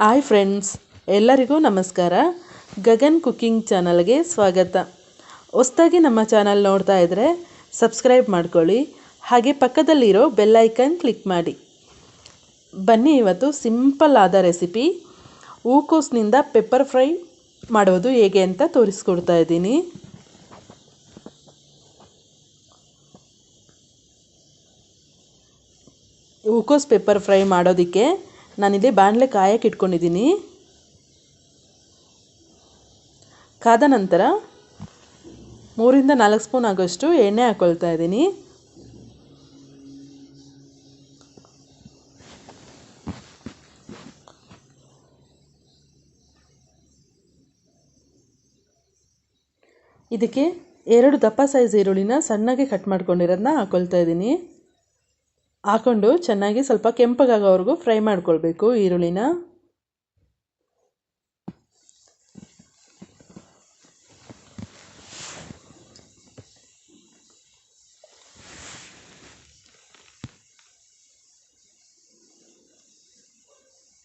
Hi friends ಎಲ್ಲರಿಗೂ ನಮಸ್ಕಾರ. Gagan cooking ಚಾನಲ್ಗೆ ಸ್ವಾಗತ. ಹೊಸ್ದಾಗಿ ನಮ್ಮ ಚಾನಲ್ ನೋಡ್ತಾ ಇದ್ದರೆ ಸಬ್ಸ್ಕ್ರೈಬ್ ಮಾಡ್ಕೊಳ್ಳಿ. ಹಾಗೆ ಪಕ್ಕದಲ್ಲಿರೋ ಬೆಲ್ ಐಕನ್ ಕ್ಲಿಕ್ ಮಾಡಿ. ಬನ್ನಿ ಇವತ್ತು ಸಿಂಪಲ್ ಆದ ರೆಸಿಪಿ. ಹೂಕೋಸ್ನಿಂದ ಪೆಪ್ಪರ್ ಫ್ರೈ ಮಾಡೋದು ಹೇಗೆ ಅಂತ ತೋರಿಸ್ಕೊಡ್ತಾ ಇದ್ದೀನಿ. ಹೂಕೋಸ್ ಪೆಪ್ಪರ್ ಫ್ರೈ ಮಾಡೋದಕ್ಕೆ ನಾನಿಲ್ಲಿ ಬಾಣಲೆ ಕಾಯಕ್ಕೆ ಇಟ್ಕೊಂಡಿದ್ದೀನಿ. ಕಾದ ನಂತರ ಮೂರಿಂದ ನಾಲ್ಕು ಸ್ಪೂನ್ ಆಗೋಷ್ಟು ಎಣ್ಣೆ ಹಾಕ್ಕೊಳ್ತಾ ಇದ್ದೀನಿ. ಇದಕ್ಕೆ ಎರಡು ದಪ್ಪ ಸೈಜ್ ಈರುಳ್ಳಿನ ಸಣ್ಣಗೆ ಕಟ್ ಮಾಡ್ಕೊಂಡಿರೋದನ್ನ ಹಾಕ್ಕೊಳ್ತಾ ಇದ್ದೀನಿ. ಹಾಕ್ಕೊಂಡು ಚೆನ್ನಾಗಿ ಸ್ವಲ್ಪ ಕೆಂಪಗಾಗೋವರೆಗೂ ಫ್ರೈ ಮಾಡ್ಕೊಳ್ಬೇಕು ಈರುಳ್ಳಿನ.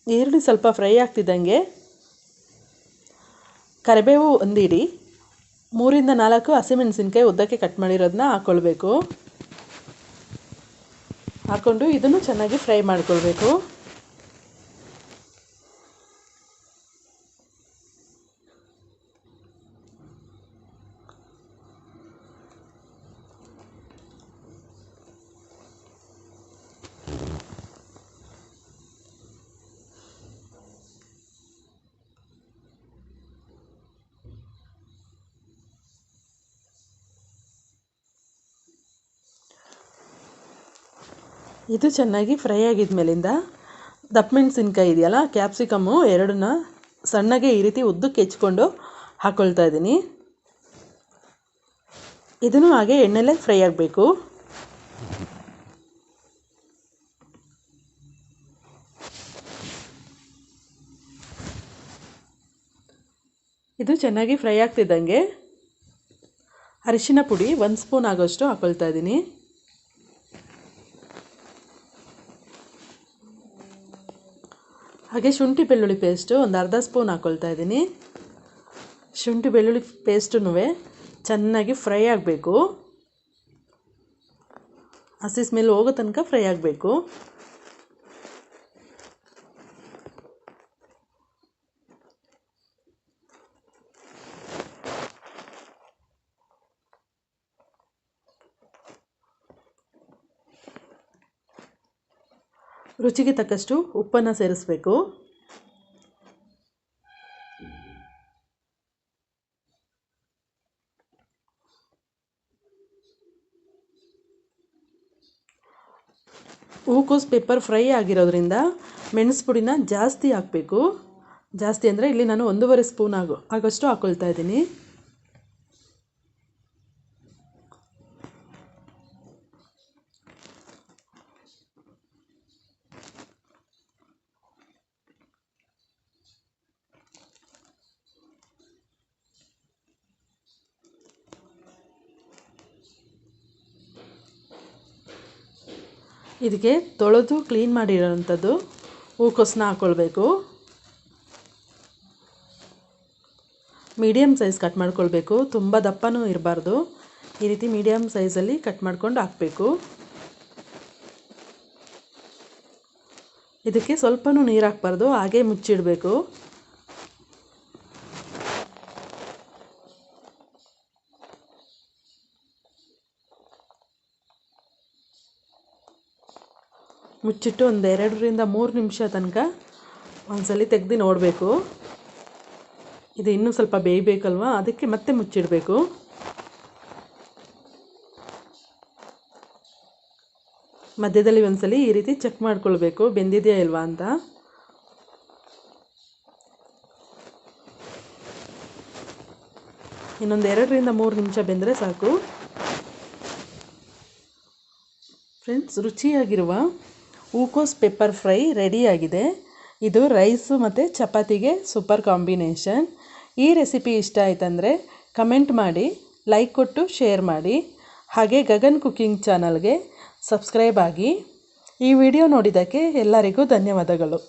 ಈರುಳ್ಳಿ ಸ್ವಲ್ಪ ಫ್ರೈ ಆಗ್ತಿದ್ದಂಗೆ ಕರಿಬೇವು ಒಂದಿಡಿ. ಮೂರಿಂದ ನಾಲ್ಕು ಹಸಿಮೆಣಸಿನ್ಕಾಯಿ ಉದ್ದಕ್ಕೆ ಕಟ್ ಮಾಡಿರೋದನ್ನ ಹಾಕ್ಕೊಳ್ಬೇಕು ಹಾಕ್ಕೊಂಡು ಇದನ್ನು ಚೆನ್ನಾಗಿ ಫ್ರೈ ಮಾಡ್ಕೊಳ್ಬೇಕು. ಇದು ಚೆನ್ನಾಗಿ ಫ್ರೈ ಆಗಿದ ಮೇಲಿಂದ ದಪ್ಪ ಮೆಣಸಿನ್ಕಾಯಿ ಇದೆಯಲ್ಲ, ಕ್ಯಾಪ್ಸಿಕಮ್ಮು ಎರಡನ್ನ ಸಣ್ಣಗೆ ಈ ರೀತಿ ಉದ್ದಕ್ಕೆ ಹೆಚ್ಕೊಂಡು ಹಾಕ್ಕೊಳ್ತಾ ಇದ್ದೀನಿ. ಇದನ್ನು ಹಾಗೆ ಎಣ್ಣೆಲೇ ಫ್ರೈ ಆಗಬೇಕು. ಇದು ಚೆನ್ನಾಗಿ ಫ್ರೈ ಆಗ್ತಿದ್ದಂಗೆ ಅರಿಶಿನ ಪುಡಿ ಒಂದು ಸ್ಪೂನ್ ಆಗೋಷ್ಟು ಹಾಕ್ಕೊಳ್ತಾ ಇದ್ದೀನಿ. ಹಾಗೆ ಶುಂಠಿ ಬೆಳ್ಳುಳ್ಳಿ ಪೇಸ್ಟು ಒಂದು ಅರ್ಧ ಸ್ಪೂನ್ ಹಾಕ್ಕೊಳ್ತಾ ಇದ್ದೀನಿ. ಶುಂಠಿ ಬೆಳ್ಳುಳ್ಳಿ ಪೇಸ್ಟೂ ಚೆನ್ನಾಗಿ ಫ್ರೈ ಆಗಬೇಕು. ಹಸಿ ಸ್ಮೆಲ್ ಹೋಗೋ ತನಕ ಫ್ರೈ ಆಗಬೇಕು. ರುಚಿಗೆ ತಕ್ಕಷ್ಟು ಉಪ್ಪನ್ನು ಸೇರಿಸಬೇಕು. ಹೂಕೋಸ್ ಪೆಪ್ಪರ್ ಫ್ರೈ ಆಗಿರೋದ್ರಿಂದ ಮೆಣಸು ಪುಡಿನ ಜಾಸ್ತಿ ಹಾಕಬೇಕು. ಜಾಸ್ತಿ ಅಂದರೆ ಇಲ್ಲಿ ನಾನು ಒಂದೂವರೆ ಸ್ಪೂನ್ ಆಗೋ ಆಗೋಷ್ಟು ಹಾಕ್ಕೊಳ್ತಾ ಇದ್ದೀನಿ. ಇದಕ್ಕೆ ತೊಳೆದು ಕ್ಲೀನ್ ಮಾಡಿರೋವಂಥದ್ದು ಹೂಕೋಸನ್ನ ಹಾಕ್ಕೊಳ್ಬೇಕು ಮೀಡಿಯಮ್ ಸೈಜ್ ಕಟ್ ಮಾಡ್ಕೊಳ್ಬೇಕು. ತುಂಬ ದಪ್ಪನೂ ಇರಬಾರ್ದು. ಈ ರೀತಿ ಮೀಡಿಯಮ್ ಸೈಜಲ್ಲಿ ಕಟ್ ಮಾಡ್ಕೊಂಡು ಹಾಕಬೇಕು. ಇದಕ್ಕೆ ಸ್ವಲ್ಪನೂ ನೀರು ಹಾಕ್ಬಾರ್ದು, ಹಾಗೆ ಮುಚ್ಚಿಡಬೇಕು. ಮುಚ್ಚಿಟ್ಟು ಒಂದು ಎರಡರಿಂದ ಮೂರು ನಿಮಿಷ ತನಕ ಒಂದ್ಸಲಿ ತೆಗ್ದು ನೋಡಬೇಕು. ಇದು ಇನ್ನೂ ಸ್ವಲ್ಪ ಬೇಯಬೇಕಲ್ವ? ಅದಕ್ಕೆ ಮತ್ತೆ ಮುಚ್ಚಿಡಬೇಕು. ಮಧ್ಯದಲ್ಲಿ ಒಂದ್ಸಲಿ ಈ ರೀತಿ ಚೆಕ್ ಮಾಡ್ಕೊಳ್ಬೇಕು. ಬೆಂದಿದೆಯಾ ಇಲ್ವಾ ಅಂತ. ಇನ್ನೊಂದು ಎರಡರಿಂದ ಮೂರು ನಿಮಿಷ ಬೆಂದರೆ ಸಾಕು. ಫ್ರೆಂಡ್ಸ್, ರುಚಿಯಾಗಿರುವ ಹೂಕೋಸ್ ಪೆಪ್ಪರ್ ಫ್ರೈ ರೆಡಿಯಾಗಿದೆ. ಇದು ರೈಸು ಮತ್ತು ಚಪಾತಿಗೆ ಸೂಪರ್ ಕಾಂಬಿನೇಷನ್ ಈ ರೆಸಿಪಿ ಇಷ್ಟ ಆಯ್ತಂದರೆ ಕಮೆಂಟ್ ಮಾಡಿ ಲೈಕ್ ಕೊಟ್ಟು ಶೇರ್ ಮಾಡಿ. ಹಾಗೆ ಗಗನ್ ಕುಕ್ಕಿಂಗ್ ಚಾನಲ್ಗೆ ಸಬ್ಸ್ಕ್ರೈಬ್ ಆಗಿ ಈ ವಿಡಿಯೋ ನೋಡಿದ್ದಕ್ಕೆ ಎಲ್ಲರಿಗೂ ಧನ್ಯವಾದಗಳು.